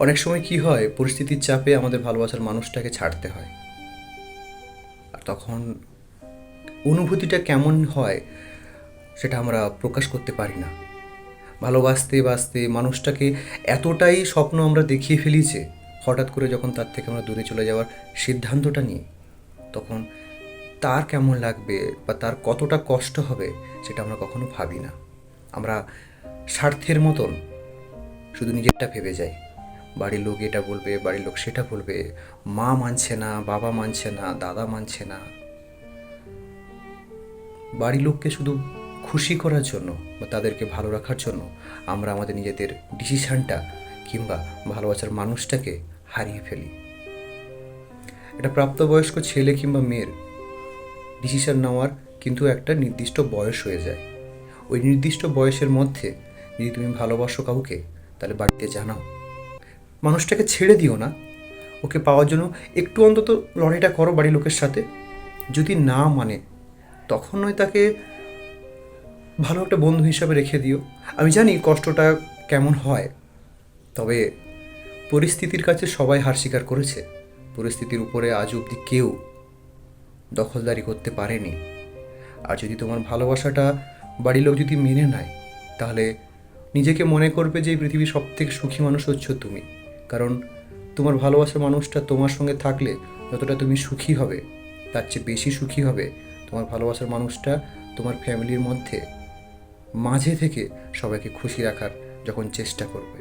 অনেক সময় কি হয়, পরিস্থিতির চাপে আমাদের ভালোবাসার মানুষটাকে ছাড়তে হয়। আর তখন অনুভূতিটা কেমন হয়, সেটা আমরা প্রকাশ করতে পারি না। ভালোবাসতে বাসতে মানুষটাকে এতটাই স্বপ্ন আমরা দেখিয়ে ফেলি যে, হঠাৎ করে যখন তার থেকে আমরা দূরে চলে যাওয়ার সিদ্ধান্তটা নিই, তখন তার কেমন লাগবে বা তার কতটা কষ্ট হবে, সেটা আমরা কখনো ভাবি না। আমরা স্বার্থের মতন শুধু নিজেরটা ভেবে যাই। বাড়ির লোক এটা বলবে, বাড়ির লোক সেটা বলবে। মা মানছে না, বাবা মানছে না, দাদা মানছে না। বাড়ির লোককে শুধু খুশি করার জন্য বা তাদেরকে ভালো রাখার জন্য আমরা আমাদের নিজেদের ডিসিশানটা কিংবা ভালোবাসার মানুষটাকে হারিয়ে ফেলি। এটা প্রাপ্তবয়স্ক ছেলে কিংবা মেয়ের ডিসিশান নেওয়ার কিন্তু একটা নির্দিষ্ট বয়স হয়ে যায়। ওই নির্দিষ্ট বয়সের মধ্যে যদি তুমি ভালোবাসো কাউকে, তাহলে বাড়িতে জানাও। মানুষটাকে ছেড়ে দিও না। ওকে পাওয়ার জন্য একটু অন্তত লড়াইটা করো বাড়ির লোকের সাথে। যদি না মানে তখন নয় তাকে ভালো একটা বন্ধু হিসাবে রেখে দিও। আমি জানি কষ্টটা কেমন হয়, তবে পরিস্থিতির কাছে সবাই হার স্বীকার করেছে। পরিস্থিতির উপরে আজ অবধি কেউ দখলদারি করতে পারেনি। আর যদি তোমার ভালোবাসাটা বাড়ির লোক যদি মেনে নেয়, তাহলে নিজেকে মনে করবে যে এই পৃথিবীর সব থেকে সুখী মানুষ হচ্ছ তুমি। কারণ তোমার ভালোবাসার মানুষটা তোমার সঙ্গে থাকলে যতটা তুমি সুখী হবে, তার চেয়ে বেশি সুখী হবে তোমার ভালোবাসার মানুষটা তোমার ফ্যামিলির মধ্যে, মাঝে থেকে সবাইকে খুশি রাখার যখন চেষ্টা করবে।